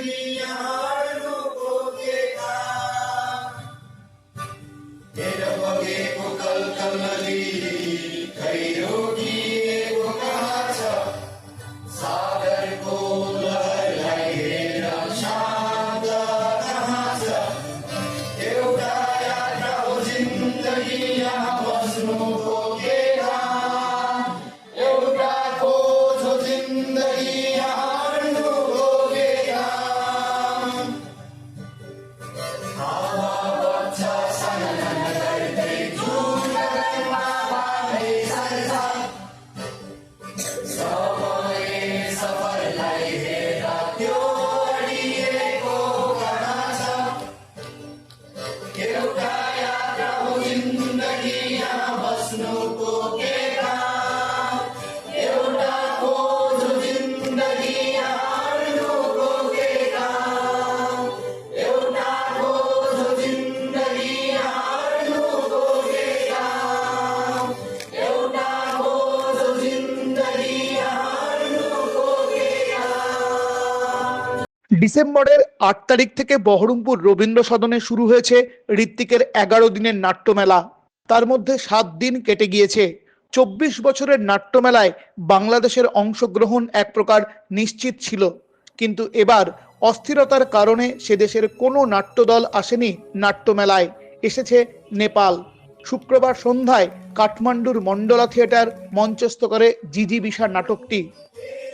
النبي ডিসেম্বরের আট তারিখ থেকে বহরমপুর রবীন্দ্র সদনে শুরু হয়েছে ঋত্বিকের এগারো দিনের নাট্যমেলা। তার মধ্যে সাত দিন কেটে গিয়েছে। চব্বিশ বছরের নাট্যমেলায় বাংলাদেশের অংশগ্রহণ এক প্রকার নিশ্চিত ছিল। কিন্তু এবার অস্থিরতার কারণে সে দেশের কোনো নাট্যদল আসেনি নাট্যমেলায়। এসেছে নেপাল। শুক্রবার সন্ধ্যায় কাঠমান্ডুর মন্ডলা থিয়েটার মঞ্চস্থ করে জিজি বিশা নাটকটি।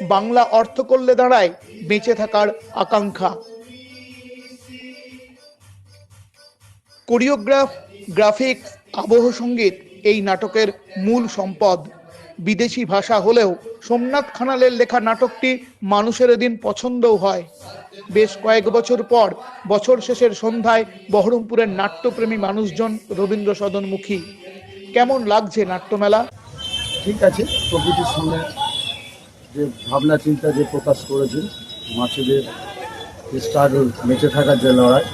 বাংলা অর্থ করলে দাঁড়ায় বেঁচে থাকার আকাঙ্ক্ষা। কোরিওগ্রাফ গ্রাফিক্স আবহ সংগীত এই নাটকের মূল সম্পদ। বিদেশি ভাষা হলেও সোমনাথ খানালের লেখা নাটকটি মানুষের এদিন পছন্দও হয়। বেশ কয়েক বছর পর, বছর শেষের সন্ধ্যায় বহরমপুরের নাট্যপ্রেমী মানুষজন রবীন্দ্র সদনমুখী কেমন লাগছে নাট্যমেলা? ঠিক আছে, প্রকৃতির সঙ্গে যে ভাবনা চিন্তা যে প্রকাশ করেছে মাছেদের স্ট্রাগল বেঁচে থাকার যে লড়াই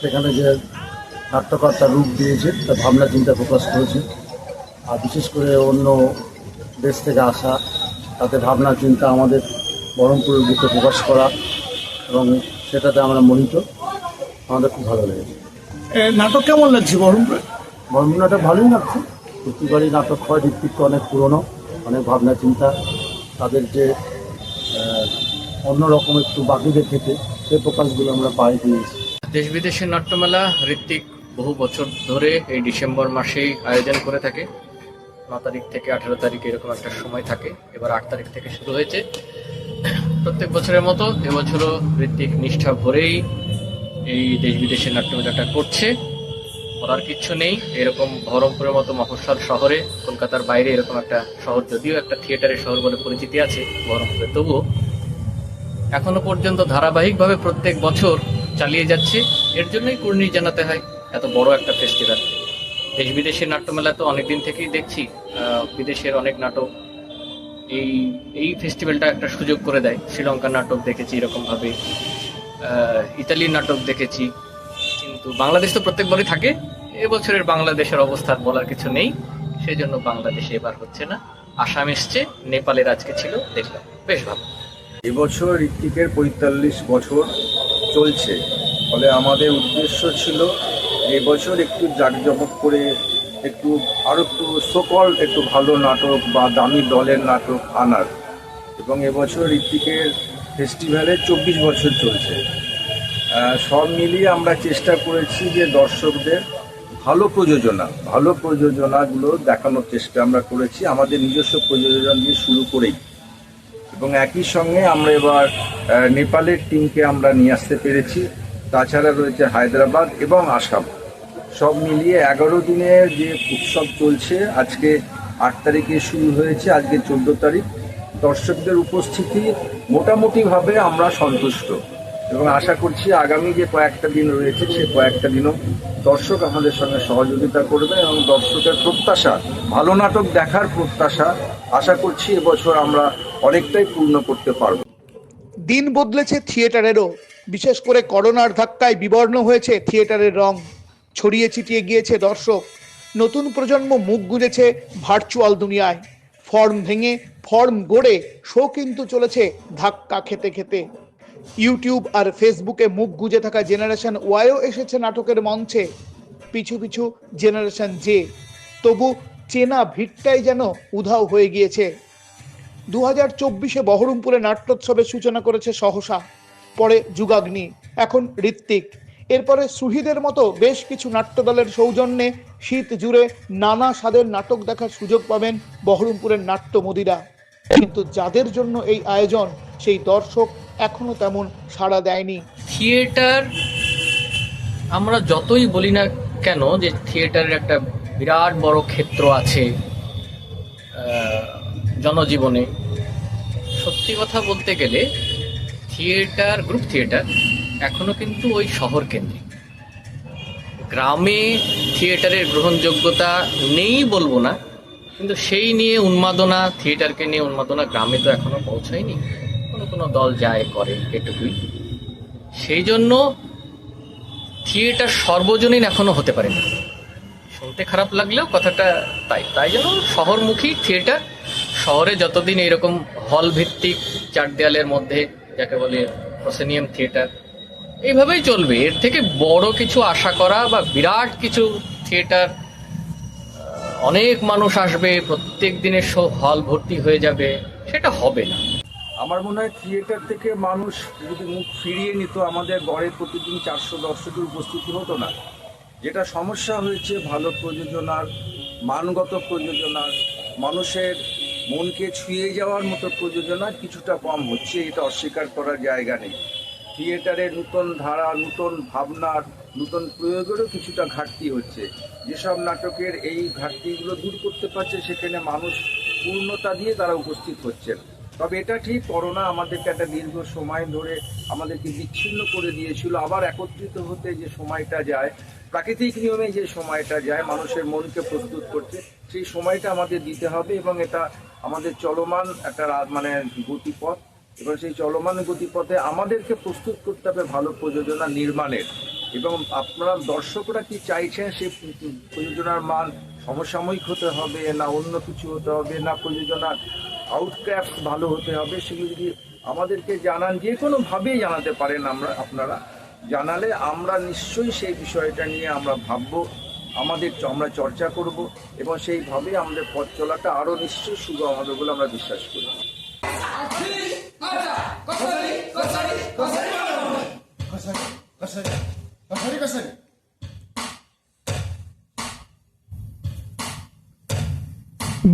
সেখানে যে নাট্যকর্তা রূপ দিয়েছে তা ভাবনা চিন্তা প্রকাশ করেছে। আর বিশেষ করে অন্য দেশ থেকে আসা তাতে ভাবনা চিন্তা আমাদের বহরমপুরের বুকে প্রকাশ করা এবং সেটাতে আমরা মোহিত। আমাদের খুব ভালো লেগেছে। নাটক কেমন লাগছে বহরমপুরে? নাটক ভালোই লাগছে। প্রতিবারই নাটক হয় ঋত্বিকটা অনেক পুরনো অনেক ভাবনা চিন্তা। তাদের যে অন্যরকম একটু বাকিদের থেকে সে প্রকাশগুলো আমরা পাই দিয়েছি। দেশ বিদেশের নাট্যমেলা ঋত্বিক বহু বছর ধরে এই ডিসেম্বর মাসেই আয়োজন করে থাকে। ন তারিখ থেকে আঠেরো তারিখ এরকম একটা সময় থাকে। এবার আট তারিখ থেকে শুরু হয়েছে। প্রত্যেক বছরের মতো এবছরও ঋত্বিক নিষ্ঠা ভরেই এই দেশ বিদেশের নাট্যমেলাটা করছে। করার কিচ্ছু নেই। এরকম বহরমপুরের মতো মফস্বল শহরে, কলকাতার বাইরে এরকম একটা শহর, যদিও একটা থিয়েটারের শহর বলে পরিচিতি আছে বহরমপুরে তবুও এখনও পর্যন্ত ধারাবাহিকভাবে প্রত্যেক বছর চালিয়ে যাচ্ছে। এর জন্যই কুর্নি জানাতে হয়, এত বড় একটা ফেস্টিভ্যাল দেশ বিদেশের নাট্যমেলা তো অনেকদিন থেকেই দেখছি বিদেশের অনেক নাটক। এই এই ফেস্টিভ্যালটা একটা সুযোগ করে দেয়। শ্রীলঙ্কার নাটক দেখেছি এরকমভাবে ইতালির নাটক দেখেছি। কিন্তু বাংলাদেশ তো প্রত্যেকবারই থাকে। এবছরের বাংলাদেশের অবস্থার বলার কিছু নেই। সেই জন্য বাংলাদেশে এবার হচ্ছে না। আসাম এসছে, নেপালের আজকে ছিল, দেখলাম। বেশ ভালো। এবছর ঋত্বিকের পঁয়তাল্লিশ বছর চলছে। ফলে আমাদের উদ্দেশ্য ছিল এবছর একটু জাঁকজমক করে একটু আরও একটু সকল একটু ভালো নাটক বা দামি দলের নাটক আনার। এবং এবছর ঋত্বিকের ফেস্টিভ্যালে চব্বিশ বছর চলছে। সব মিলিয়ে আমরা চেষ্টা করেছি যে দর্শকদের ভালো প্রযোজনা, ভালো প্রযোজনাগুলো দেখানোর চেষ্টা আমরা করেছি, আমাদের নিজস্ব প্রযোজনা দিয়ে শুরু করেই। এবং একই সঙ্গে আমরা এবার নেপালের টিমকে আমরা নিয়ে আসতে পেরেছি, তাছাড়া রয়েছে হায়দ্রাবাদ এবং আসাম। সব মিলিয়ে এগারো দিনের যে উৎসব চলছে, আজকে আট তারিখে শুরু হয়েছে, আজকে চোদ্দ তারিখ। দর্শকদের উপস্থিতি মোটামুটিভাবে আমরা সন্তুষ্ট। এবং আশা করছি আগামী যে কয়েকটা দিন রয়েছে, সে কয়েকটা দিনও দর্শক আমাদের সঙ্গে সহযোগিতা করবে এবং দর্শকের প্রত্যাশা, ভালো নাটক দেখার প্রত্যাশা আশা করছি এবছর আমরা অনেকটাই পূর্ণ করতে পারব। দিন বদলেছে থিয়েটারেরও, বিশেষ করে করোনার ধাক্কায় বিবর্ণ হয়েছে থিয়েটারের রং। ছড়িয়ে ছিটিয়ে গিয়েছে দর্শক। নতুন প্রজন্ম মুখ গুঁজেছে ভার্চুয়াল দুনিয়ায়। ফর্ম ভেঙে, ফর্ম গড়ে, শো কিন্তু চলেছে ধাক্কা খেতে খেতে। ইউটিউব আর ফেসবুকে মুখ গুজে থাকা জেনারেশন ওয়াইও এসেছে নাটকের মঞ্চে। পিছু পিছু জেনারেশন জে। তবু চেনা ভিড়টাই যেন উধাও হয়ে গিয়েছে। দু হাজার চব্বিশে বহরমপুরে নাট্যোৎসবের সূচনা করেছে সহসা, পরে যুগাগ্নি, এখন ঋত্বিক। এরপরে সুহিদের মতো বেশ কিছু নাট্যদলের সৌজন্যে শীত জুড়ে নানা স্বাদের নাটক দেখার সুযোগ পাবেন বহরমপুরের নাট্যমোদীরা। কিন্তু যাদের জন্য এই আয়োজন, সেই দর্শক এখনও তেমন সাড়া দেয়নি। থিয়েটার, আমরা যতই বলি না কেন যে থিয়েটারের একটা বিরাট বড় ক্ষেত্র আছে জনজীবনে। সত্যি কথা বলতে গেলে থিয়েটার, গ্রুপ থিয়েটার এখনও কিন্তু ওই শহর কেন্দ্রিক। গ্রামে থিয়েটারের গ্রহণযোগ্যতা নেই বলব না কিন্তু সেই নিয়ে উন্মাদনা, থিয়েটারকে নিয়ে উন্মাদনা গ্রামে তো এখনও পৌঁছায়নি। কোনো কোনো দল যায়, করে এটুকুই। সেই জন্য থিয়েটার সর্বজনীন এখনও হতে পারে না। শুনতে খারাপ লাগলেও কথাটা তাই। তাই জন্য শহরমুখী থিয়েটার, শহরে যতদিন এরকম হল ভিত্তিক চার দেয়ালের মধ্যে যাকে বলে প্রসেনিয়াম থিয়েটার, এইভাবেই চলবে। এর থেকে বড় কিছু আশা করা বা বিরাট কিছু থিয়েটার অনেক মানুষ আসবে, প্রত্যেক দিনের শো হল ভর্তি হয়ে যাবে, সেটা হবে না। আমার মনে হয় থিয়েটার থেকে মানুষ যদি মুখ ফিরিয়ে নিত, আমাদের গড়ে প্রতিদিন চারশো দর্শকের উপস্থিতি হতো না। যেটা সমস্যা হয়েছে, ভালো প্রযোজনার, মানগত প্রযোজনার, মানুষের মনকে ছুঁয়ে যাওয়ার মতো প্রযোজনা কিছুটা কম হচ্ছে, এটা অস্বীকার করার জায়গা নেই। থিয়েটারের নূতন ধারা, নূতন ভাবনার, নূতন প্রয়োগেরও কিছুটা ঘাটতি হচ্ছে। যেসব নাটকের এই ঘাটতিগুলো দূর করতে পারছে, সেখানে মানুষ পূর্ণতা দিয়ে তারা উপস্থিত হচ্ছেন। তবে এটা ঠিক, করোনা আমাদেরকে একটা দীর্ঘ সময় ধরে আমাদেরকে বিচ্ছিন্ন করে দিয়েছিল। আবার একত্রিত হতে যে সময়টা যায়, প্রাকৃতিক নিয়মে যে সময়টা যায়, মানুষের মনকে প্রস্তুত করতে, সেই সময়টা আমাদের দিতে হবে এবং এটা আমাদের চলমান একটা মানে গতিপথ। এবং সেই চলমান গতিপথে আমাদেরকে প্রস্তুত করতে হবে ভালো প্রযোজনা নির্মাণের। এবং আপনারা দর্শকরা কি চাইছেন সেই প্রযোজনার মান সমসাময়িক হতে হবে না অন্য কিছু হতে হবে না প্রযোজনার আউটক্রাফট ভালো হতে হবে সেগুলো যদি আমাদেরকে জানান, যে কোনোভাবেই জানাতে পারেন আমরা, আপনারা, জানালে আমরা নিশ্চয়ই সেই বিষয়টা নিয়ে আমরা ভাববো, আমাদের আমরা চর্চা করব এবং সেইভাবে আমাদের পথ চলাটা আরও নিশ্চয়ই সুগম হবে বলে আমরা বিশ্বাস করি।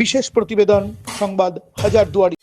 বিশেষ প্রতিবেদন সংবাদ হাজারদুয়ারি।